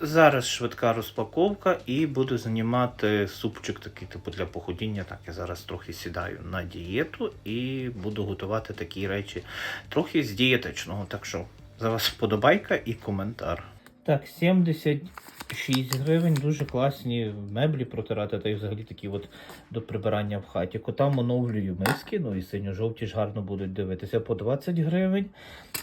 Зараз швидка розпаковка і буду знімати супчик такий, типу для похудіння. Так, я зараз трохи сідаю на дієту і буду готувати такі речі трохи з дієтичного. Так що за вас вподобайка і коментар. Так, 76 гривень, дуже класні меблі протирати, та й взагалі такі от до прибирання в хаті. Котам оновлюю миски, ну і синьо-жовті ж гарно будуть дивитися по 20 гривень.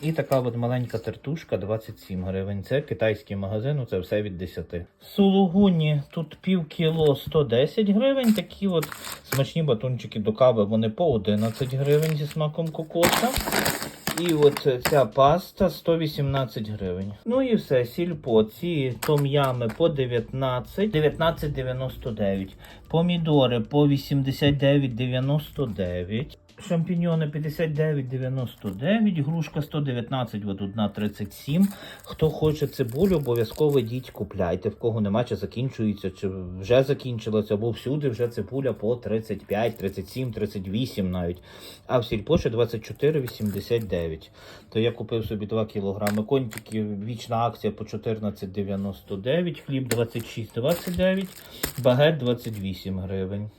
І така от маленька тертушка 27 гривень. Це китайський магазин, це все від 10. Сулугуні тут пів кіло 110 гривень. Такі от смачні батончики до кави, вони по 11 гривень зі смаком кокоса. І от ця паста 118 гривень. Ну і все, сільпо. Ці том'ями по 19, 19,99. Помідори по 89,99. Шампіньони 59,99, грушка 119, от одна 37. Хто хоче цибулю, обов'язково йдіть купляйте. В кого нема, чи закінчується, чи вже закінчилося, бо всюди вже цибуля по 35, 37, 38 навіть. А в сільпо ще 24,89. То я купив собі 2 кілограми. Контики, вічна акція по 14,99, хліб 26,29, багет 28 гривень.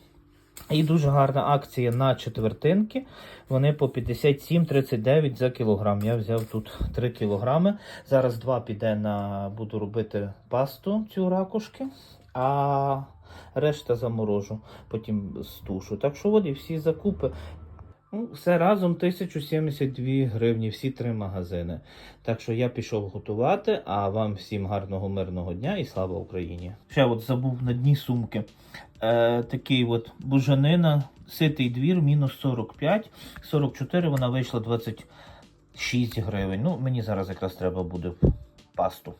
І дуже гарна акція на четвертинки. Вони по 57,39 за кілограм. Я взяв тут 3 кілограми. Зараз 2 піде на буду робити пасту цю ракушки, а решта заморожу, потім стушу. Так що от і всі закупи. Ну, все разом 1072 гривні, всі три магазини. Так що я пішов готувати, а вам всім гарного мирного дня і слава Україні. Ще от забув на дні сумки. Е, такий от бужанина, ситий двір, мінус 45, 44 вона вийшла 26 гривень. Ну, мені зараз якраз треба буде пасту.